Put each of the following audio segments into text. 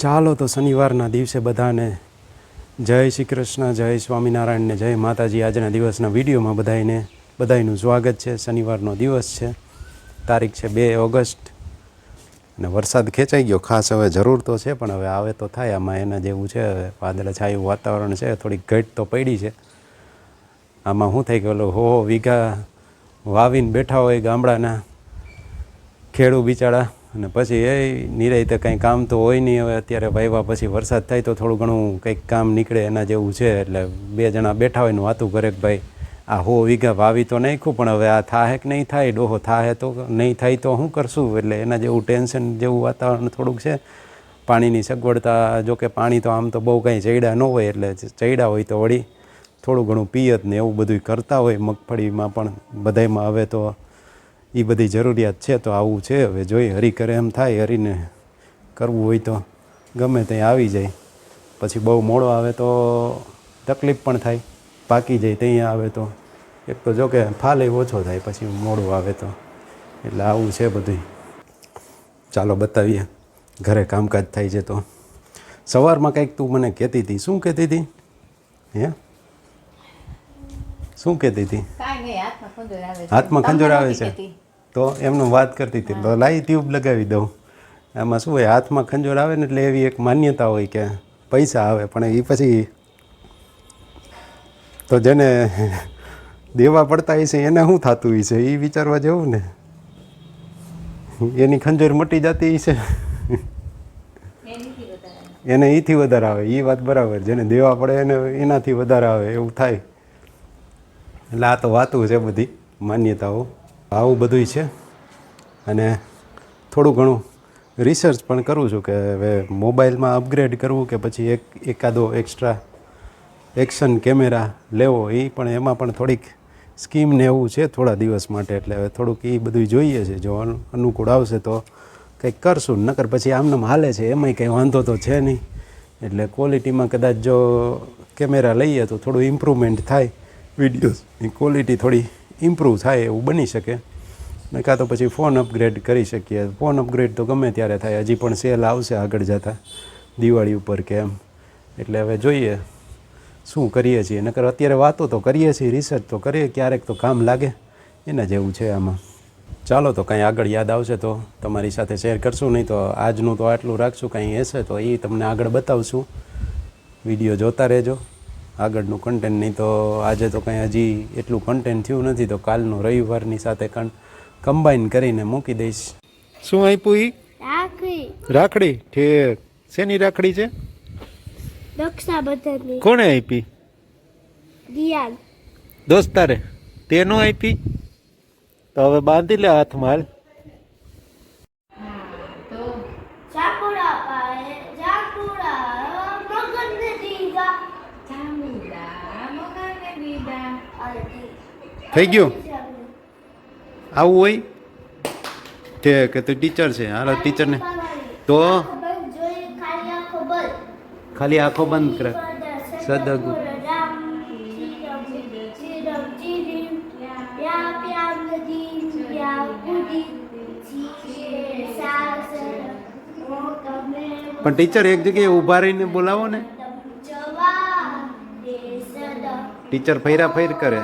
ચાલો તો શનિવારના દિવસે બધાને જય શ્રી કૃષ્ણ, જય સ્વામિનારાયણ ને જય માતાજી. આજના દિવસના વિડીયોમાં બધાને બધાનું સ્વાગત છે. શનિવારનો દિવસ છે. તારીખ છે બે ઓગસ્ટ. અને વરસાદ ખેંચાઈ ગયો. ખાસ હવે જરૂર તો છે, પણ હવે આવે તો થાય. આમાં એના જેવું છે. હવે વાદળછાયું વાતાવરણ છે. થોડીક ઘટ તો પડી છે. આમાં શું થઈ ગયેલું હો વીઘા વાવીને બેઠા હોય ગામડાના ખેડૂ બિચારા. અને પછી એ નિરાયતે કંઈ કામ તો હોય નહીં. હવે અત્યારે વાવ્યા પછી વરસાદ થાય તો થોડું ઘણું કંઈક કામ નીકળે એના જેવું છે. એટલે બે જણા બેઠા હોય ને વાતું કરે કે ભાઈ, આ હો વીઘા વાવી તો નાખ્યું, પણ હવે આ થાહે કે નહીં થાય? ડોહો થાહે તો નહીં થાય તો શું કરશું? એટલે એના જેવું ટેન્શન જેવું વાતાવરણ થોડુંક છે. પાણીની સગવડતા, જો કે પાણી તો આમ તો બહુ કંઈ ચૈડા ન હોય, એટલે ચૈડા હોય તો વળી થોડું ઘણું પિયત ને એવું બધું કરતા હોય મગફળીમાં પણ બધાયમાં. હવે તો એ બધી જરૂરિયાત છે તો આવું છે. હવે જોઈ હરી કરે એમ થાય હરીને કરવું હોય તો ગમે ત્યાં આવી જાય. પછી બહુ મોડો આવે તો તકલીફ પણ થાય. પાકી જાય ત્યાં આવે તો. એક તો જો કે ફાલે ઓછો થાય પછી મોડું આવે તો. એટલે આવું છે બધું ચાલો બતાવીએ. ઘરે કામકાજ થાય છે તો. સવારમાં કંઈક તું મને કહેતી હતી. શું કહેતી હતી? હે? શું કહેતી હતી? હાથમાં ખંજોર આવે છે. તો એમનું વાત કરતી હતી. તો લાઈ ટ્યુબ લગાવી દઉં. આમાં શું હોય, હાથમાં ખંજોર આવે ને એટલે એવી એક માન્યતા હોય કે પૈસા આવે, પણ એ પછી તો જેને દેવા પડતા હશે એને શું થતું હશે? એ વિચારવા જેવું ને. એની ખંજોર મટી જતી હશે. એને એથી વધારે આવે. એ વાત બરાબર. જેને દેવા પડે એને એનાથી વધારે આવે. એવું થાય. એટલે આ તો વાતું છે બધી, માન્યતાઓ. આવું બધું છે. અને થોડું ઘણું રિસર્ચ પણ કરું છું કે હવે મોબાઈલમાં અપગ્રેડ કરવું કે પછી એક, એકાદો એક્સ્ટ્રા એક્શન કેમેરા લેવો, એ પણ એમાં પણ થોડીક સ્કીમ ને એવું છે થોડા દિવસ માટે. એટલે હવે થોડુંક એ બધું જોઈએ છે. જો અનુકૂળ આવશે તો કંઈક કરશું. નકર પછી આમને હાલે છે. એમાંય કંઈ વાંધો તો છે નહીં. એટલે ક્વોલિટીમાં કદાચ જો કેમેરા લઈએ તો થોડું ઇમ્પ્રુવમેન્ટ થાય. વિડીયોઝની ક્વોલિટી થોડી ઇમ્પ્રૂવ થાય એવું બની શકે. ને કાં તો પછી ફોન અપગ્રેડ કરી શકીએ. ફોન અપગ્રેડ તો ગમે ત્યારે થાય. હજી પણ સેલ આવશે આગળ જતાં, દિવાળી ઉપર કે એમ. એટલે હવે જોઈએ શું કરીએ છીએ. નકર અત્યારે વાતો તો કરીએ છીએ રિસર્ચ તો કરીએ, ક્યારેક તો કામ લાગે. એના જેવું છે આમાં. ચાલો તો કાંઈ આગળ યાદ આવશે તો તમારી સાથે શેર કરશું. નહીં તો આજનું તો આટલું રાખશું. કાંઈ હશે તો એ તમને આગળ બતાવશું. વીડિયો જોતા રહેજો. આગળનું કન્ટેન્ટ નહીં તો આજે તો કંઈ હજી એટલું કન્ટેન્ટ થયું નથી તો કાલનું રવિવારની સાથે કન કમ્બાઈન કરીને મૂકી દઈશ. શું આપ્યું ઈ રાખડી? ઠીક શેની રાખડી છે? રક્ષાબંધનની. કોણે આપી? દિયાન દોસ્તારે તે નો આપી? તો હવે બાંધી લે હાથમાં હાલ તો ચાકુડા પાએ ચાકુડા થઈ ગયું? આવું હોય? તે કે તું ટીચર છે? હાલો ટીચરને તો? ખાલી આખો બંધ કરે. સદગુ પણ ટીચર એક જગ્યાએ ઊભા રહીને બોલાવો ને. આપણે ફૈરા ફૈર કરે.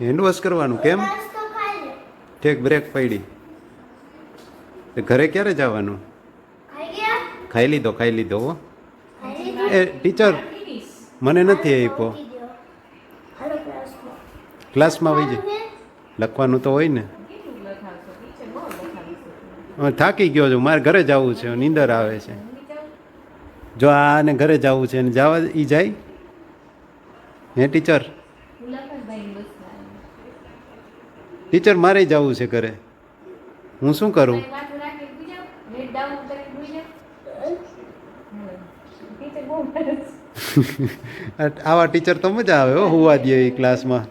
હેન્ડવોશ કરવાનું કેમ? ઠેક બ્રેક પડી તે ઘરે ક્યારે જવાનું? ખાઈ લીધો ખાઈ લીધો હો. એ ટીચર મને નથી આપ્યો ક્લાસમાં. વહી જાય લખવાનું તો હોય ને. થાકી ગયો છું. મારે ઘરે જવું છે. નીંદર આવે છે. જો આને ઘરે જવું છે ને જવા ઈ જાય? હે ટીચર? ટીચર મારે જવું છે ઘરે. હું શું કરું? ડાઉન કરીને સુઈ ટીચર બહુ આવા ટીચર તો મજા આવે હો હોવા દે એ ક્લાસમાં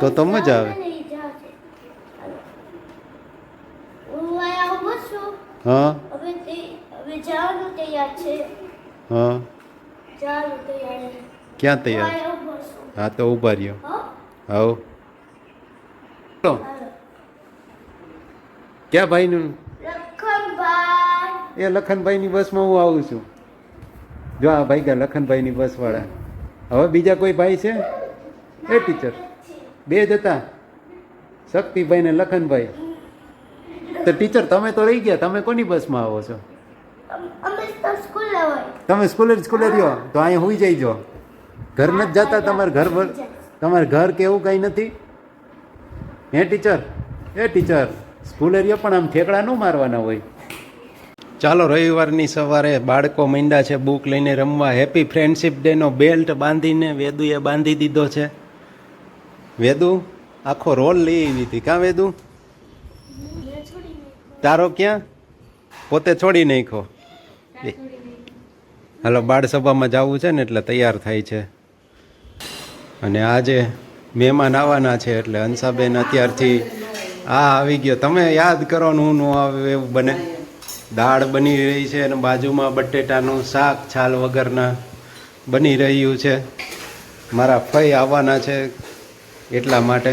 તો તો મજા આવે. હું હા. હવે તે હવે જવાનું તૈયાર છે. હા. જવાનું તૈયાર છે. ક્યાં તૈયાર? હા તો ઊભા રહ્યો. હો? આવો ક્યાં ભાઈનું? એ લખનભાઈની બસમાં હું આવું છું. જો આ ભાઈ ગયા લખનભાઈની બસવાળા. હવે બીજા કોઈ ભાઈ છે? એ ટીચર બે જ હતા. શક્તિભાઈ ને લખનભાઈ. તો ટીચર તમે તો રહી ગયા. તમે કોની બસમાં આવો છો? તમે સ્કૂલે સ્કૂલે રહ્યો. તો અહીંયા હોઈ જઈજો. ઘર નથી જતા તમારે ઘર તમારે ઘર કે એવું કંઈ નથી? હે ટીચર એ ટીચર સ્કૂલે રહ્યો પણ આમ ઠેકડા ન મારવાના હોય. ચાલો રવિવારની સવારે બાળકો મીંડા છે બુક લઈને રમવા. હેપી ફ્રેન્ડશીપ ડેનો બેલ્ટ બાંધીને વેદુએ બાંધી દીધો છે. વેદુ આખો રોલ લઈ આવી હતી. કાં વેદુ? તારો ક્યાં? પોતે છોડી નાખ્યો. હાલો બાળ સભામાં જવું છે ને એટલે તૈયાર થાય છે. અને આજે મહેમાન આવવાના છે એટલે હંસાબેન અત્યારથી આ આવી ગયો. તમે યાદ કરો ને હું ન આવે એવું બને. દાળ બની રહી છે અને બાજુમાં બટેટાનું શાક, છાલ વગરના બની રહ્યું છે. મારા ફઈ આવવાના છે એટલા માટે.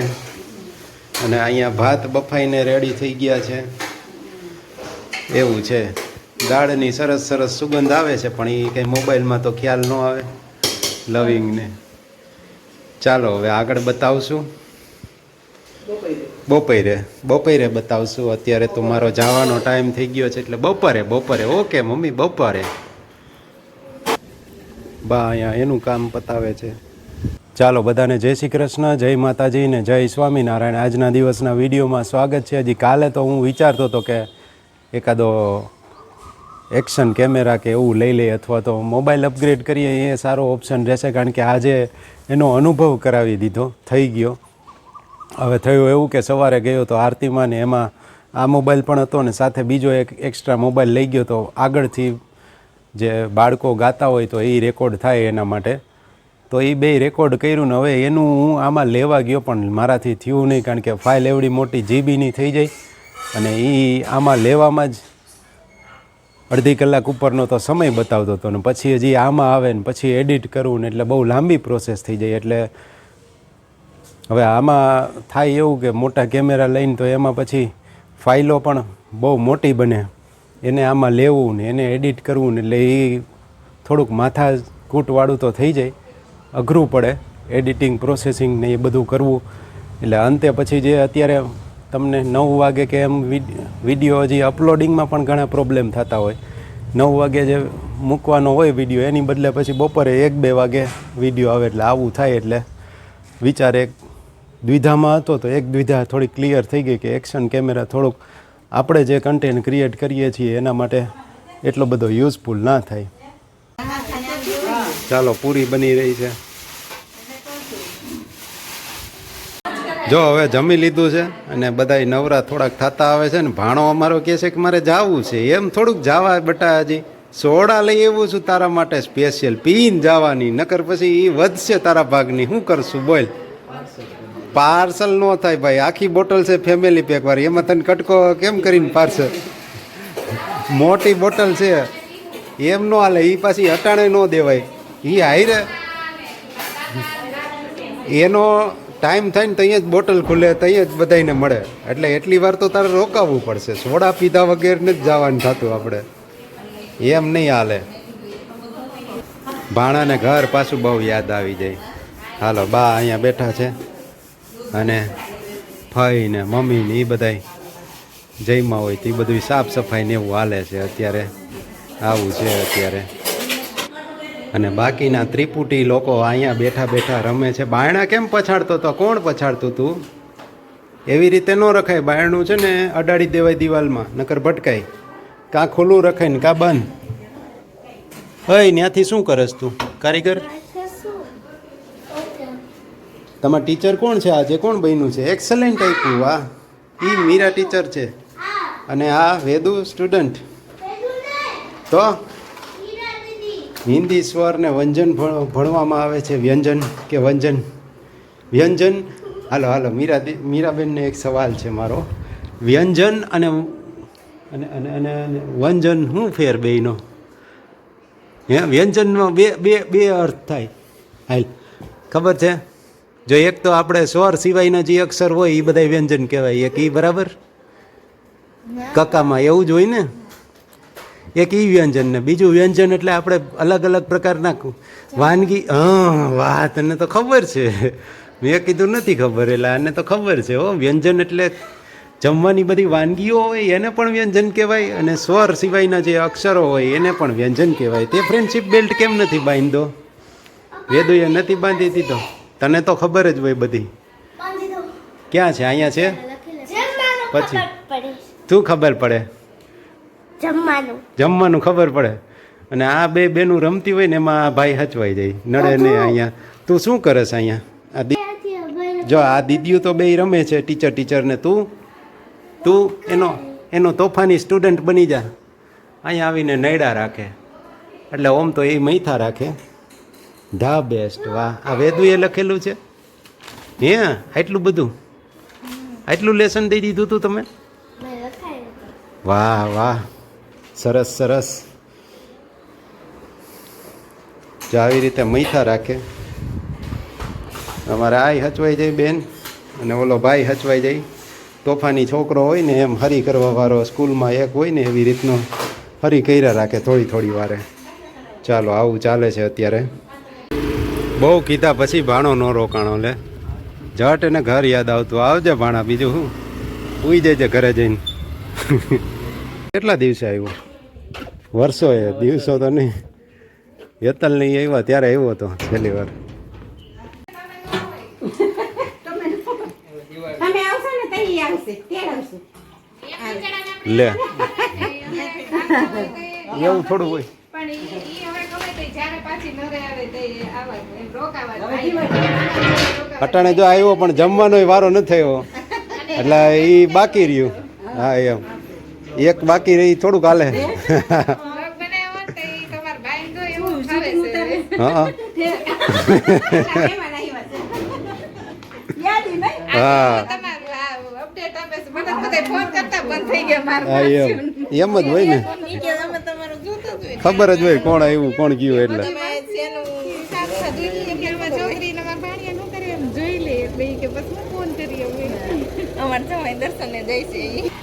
અને અહીંયા ભાત બફાઈને રેડી થઈ ગયા છે. એવું છે. દાળની સરસ સરસ સુગંધ આવે છે, પણ એ કંઈ મોબાઈલમાં તો ખ્યાલ ન આવે. લવિંગને. ચાલો, હવે આગળ બતાવશું. બપોરે બપોરે બતાવશું. અત્યારે તો મારો જવાનો ટાઈમ થઈ ગયો છે એટલે બપોરે બપોરે. ઓકે, મમ્મી, બપોરે. બા અહીંયા એનું કામ પતાવે છે. ચાલો, બધાને જય શ્રી કૃષ્ણ, જય માતાજી ને જય સ્વામિનારાયણ. આજના દિવસના વિડીયોમાં સ્વાગત છે. હજી કાલે તો હું વિચારતો હતો કે એકાદો એક્શન કેમેરા કે એવું લઈ લઈએ અથવા તો મોબાઈલ અપગ્રેડ કરીએ. એ સારો ઓપ્શન રહેશે કારણ કે આજે એનો અનુભવ કરાવી દીધો. થઈ ગયો. હવે થયું એવું કે સવારે ગયો તો આરતીમાં ને એમાં આ મોબાઈલ પણ હતો ને સાથે બીજો એક એક્સ્ટ્રા મોબાઈલ લઈ ગયો તો આગળથી જે બાળકો ગાતા હોય તો એ રેકોર્ડ થાય એના માટે. તો એ બે રેકોર્ડ કર્યું ને હવે એનું હું આમાં લેવા ગયો પણ મારાથી થયું નહીં કારણ કે ફાઇલ એવડી મોટી જીબીની થઈ જાય અને એ આમાં લેવામાં જ અડધી કલાક ઉપરનો તો સમય બતાવતો હતો ને પછી હજી આમાં આવે ને પછી એડિટ કરવું ને એટલે બહુ લાંબી પ્રોસેસ થઈ જાય એટલે હવે આમાં થાય એવું કે મોટા કેમેરા લઈને તો એમાં પછી ફાઇલો પણ બહુ મોટી બને. એને આમાં લેવું ને એને એડિટ કરવું ને એટલે એ થોડુંક માથા કૂટવાળું તો થઈ જાય. અઘરું પડે એડિટિંગ, પ્રોસેસિંગ ને એ બધું કરવું. એટલે અંતે પછી જે અત્યારે તમને નવ વાગે કે એમ વીડિયો હજી અપલોડિંગમાં પણ ઘણા પ્રોબ્લેમ થતા હોય. નવ વાગે જે મૂકવાનો હોય વીડિયો, એની બદલે પછી બપોરે એક બે વાગે વીડિયો આવે એટલે આવું થાય એટલે વિચાર એક દ્વિધામાં હતો તો એક દ્વિધા થોડી ક્લિયર થઈ ગઈ કે એક્શન કેમેરા થોડુંક આપણે જે કન્ટેન્ટ ક્રિએટ કરીએ છીએ એના માટે એટલો બધો યુઝફુલ ના થાય. ચાલો, પૂરી બની રહી છે. જો હવે જમી લીધું છે અને બધાય નવરા થોડાક થતા આવે છે ને, ભાણો અમારો કહે છે કે મારે જાવું છે. એમ થોડુંક જાવા બટા હજી સોડા લઈ એવું છું તારા માટે સ્પેશિયલ પીને જવાની, નકર પછી એ વધશે તારા ભાગની. શું કરશું બોલ. પાર્સલ ન થાય ભાઈ. આખી બોટલ છે ફેમિલી પેક વાળી. એમાં તને કટકો કેમ કરીને પાર્સલ મોટી બોટલ છે. એમ ન હાલે. એ પાછી અટાણે ન દેવાય. એ હાઈરે એનો ટાઈમ થાય ને ત્યાં જ બોટલ ખુલે ત્યાં જ બધાને મળે. એટલે એટલી વાર તો તારે રોકાવવું પડશે. સોડા પીધા વગેરે જ જવાનું થતું આપણે એમ નહીં હાલે. ભાણાને ઘર પાછું બહુ યાદ આવી જાય. હાલો, બા અહીંયા બેઠા છે. અને ફઈ ને મમ્મી ને એ બધાય જઈમાં હોય તો એ બધું સાફ સફાઈ ને એવું હાલે છે. અત્યારે આવું છે અત્યારે. અને બાકીના ત્રિપુટી લોકો અહીંયા બેઠા બેઠા રમે છે. બાયણા કેમ પછાડતો તો? કોણ પછાડતું તું? એવી રીતે ન રખાય. બાયણું છે ને અડાડી દેવાય દિવાલમાં, નકર ભટકાય. કાં ખુલ્લું રખાય ને કાં બંધ. હય ત્યાંથી શું કરસ તું? કારીગર? તમારા ટીચર કોણ છે? આજે કોણ બન્યું છે? એક્સલન્ટ આપ્યું, વાહ. એ મીરા ટીચર છે. અને આ વેદુ સ્ટુડન્ટ તો? હિન્દી સ્વર ને વ્યંજન ભણ- ભણવામાં આવે છે. વ્યંજન કે વ્યંજન? વ્યંજન? હાલો હાલો. મીરા મીરાબેનને એક સવાલ છે મારો. વ્યંજન અને અને અને અને વ્યંજન શું ફેર બેયનો? હે? વ્યંજનનો બે બે બે અર્થ થાય. હાલ. ખબર છે? જો એક તો આપણે સ્વર સિવાયના જે અક્ષર હોય એ બધા વ્યંજન કહેવાય. એક એ બરાબર? કકામાં એવું જ હોય ને? એક ઈ વ્યંજન ને. બીજું વ્યંજન એટલે આપણે અલગ અલગ પ્રકારના વાનગી, હા વાહ તને તો ખબર છે. મેં કીધું નથી ખબર એટલે આને તો ખબર છે હો. વ્યંજન એટલે જમવાની બધી વાનગીઓ હોય એને પણ વ્યંજન કહેવાય, અને સ્વર સિવાયના જે અક્ષરો હોય એને પણ વ્યંજન કહેવાય. તે ફ્રેન્ડશિપ બેલ્ટ કેમ નથી બાંધો? વેદુએ નથી બાંધી દીધો. તને તો ખબર જ હોય બધી. ક્યાં છે? અહીંયા છે? પછી? તું ખબર પડે? જમવાનું. જમવાનું ખબર પડે. અને આ બે બેનું રમતી હોય ને એમાં આ ભાઈ હચવાઈ જાય. નડે નહીં અહીંયા. તું શું કરે છે અહીંયા? આ જો આ દીદીઓ તો બે રમે છે ટીચર ટીચર ને. તું? તું? એનો એનો તોફાની સ્ટુડન્ટ બની જા. અહીંયા આવીને નૈડા રાખે. એટલે ઓમ તો એ મૈથા રાખે. ધા બેસ્ટ. વાહ. આ વેદુએ લખેલું છે? હે? આટલું બધું? આટલું લેસન દઈ દીધું તું તમે? હતું. વાહ વાહ. સરસ સરસ. જો આવી રીતે મૈથા રાખે. અમારે આઈ હચવાઈ જાય બેન, અને ઓલો ભાઈ હચવાઈ જાય. તોફાની છોકરો હોય ને એમ હરી કરવા વાળો સ્કૂલમાં એક હોય ને એવી રીતનો હરી કર્યા રાખે થોડી થોડી વારે. ચાલો, આવું ચાલે છે અત્યારે. બહુ કીધા પછી ભાણો નો રોકાણો લે. જટ એને ઘર યાદ આવતું. આવજે ભાણા બીજું શું? ઉઈ જજે ઘરે જઈને. કેટલા દિવસે આવ્યો? વર્ષો એ દિવસો તો નહીં. હેતલ નહીં આવ્યા ત્યારે આવ્યો હતો છેલ્લી વાર. લે. એવું થોડું હોય. અટાણે જો આવ્યો, પણ જમવાનો વારો ન થયો. એટલે એ બાકી રહ્યું. હા, એમ. એક બાકી રહી, થોડુંક હાલે. હા એમ જ હોય ને. ખબર જ હોય કોણ આવ્યું, કોણ ગયું એટલે તમે શેનું હિસાબ સાધુ ઈ કે મારી છોકરીને મારા ભાણિયા નું કરે એમ જોઈ લે એટલે ઈ કે બસ હું